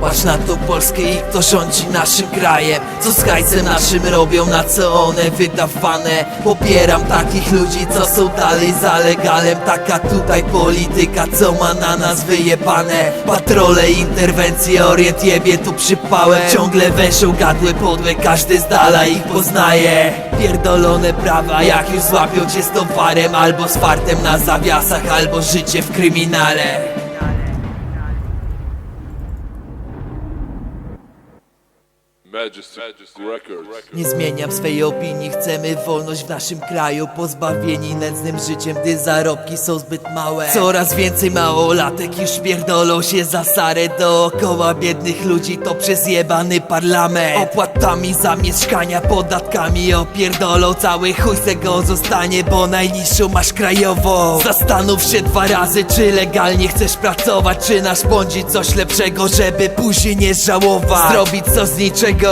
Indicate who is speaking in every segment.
Speaker 1: Patrz na tą Polskę i kto rządzi naszym krajem. Co z hajsem naszym robią, na co one wydawane? Popieram takich ludzi, co są dalej za legalem. Taka tutaj polityka, co ma na nas wyjebane? Patrole, interwencje, orient jebie tu przypałem Ciągle węszą gadły podłe, każdy z dala ich poznaje. Pierdolone prawa, jak już złapią cię z towarem Albo z fartem na zawiasach, albo życie w kryminale Nie zmieniam swej opinii, chcemy wolność w naszym kraju Pozbawieni nędznym życiem, gdy zarobki są zbyt małe. Coraz więcej małolatek już pierdolą się za sarę. Dookoła biednych ludzi to przez jebany parlament. Opłatami za mieszkania, podatkami opierdolą. Cały chuj z tego zostanie, bo najniższą masz krajową. Zastanów się dwa razy, czy legalnie chcesz pracować Czy nasz błądzi coś lepszego, żeby później nie żałować. Zrobić co z niczego,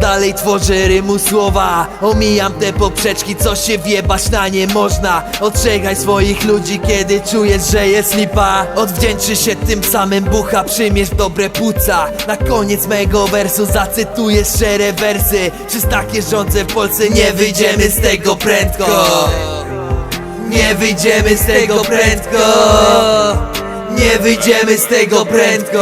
Speaker 1: dalej tworzę rymu słowa. Omijam te poprzeczki, co się wjebać na nie można. Ostrzegaj swoich ludzi, kiedy czujesz, że jest lipa. Odwdzięczy się tym samym bucha, przyjmiesz dobre płuca. Na koniec mego wersu zacytuję szczere wersy. Przez takie rządze w Polsce? Nie wyjdziemy z tego prędko. Nie wyjdziemy z tego prędko. Nie wyjdziemy z tego prędko